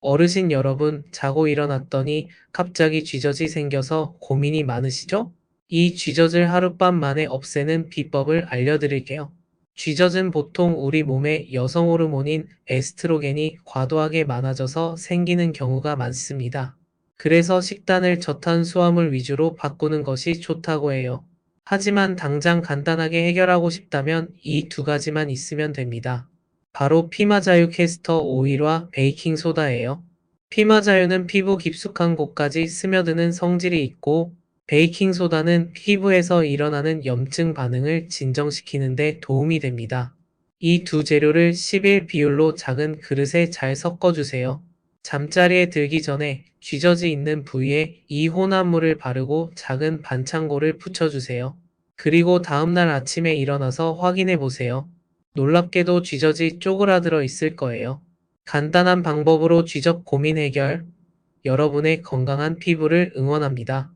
어르신 여러분, 자고 일어났더니 갑자기 쥐젖이 생겨서 고민이 많으시죠? 이 쥐젖을 하룻밤 만에 없애는 비법을 알려드릴게요. 쥐젖은 보통 우리 몸의 여성 호르몬인 에스트로겐이 과도하게 많아져서 생기는 경우가 많습니다. 그래서 식단을 저탄수화물 위주로 바꾸는 것이 좋다고 해요. 하지만 당장 간단하게 해결하고 싶다면 이 두 가지만 있으면 됩니다. 바로 피마자유 캐스터 오일과 베이킹 소다예요. 피마자유는 피부 깊숙한 곳까지 스며드는 성질이 있고 베이킹 소다는 피부에서 일어나는 염증 반응을 진정시키는데 도움이 됩니다. 이 두 재료를 10일 비율로 작은 그릇에 잘 섞어주세요. 잠자리에 들기 전에 쥐젖이 있는 부위에 이 혼합물을 바르고 작은 반창고를 붙여주세요. 그리고 다음날 아침에 일어나서 확인해 보세요. 놀랍게도 쥐젖이 쪼그라들어 있을 거예요. 간단한 방법으로 쥐젖 고민 해결. 여러분의 건강한 피부를 응원합니다.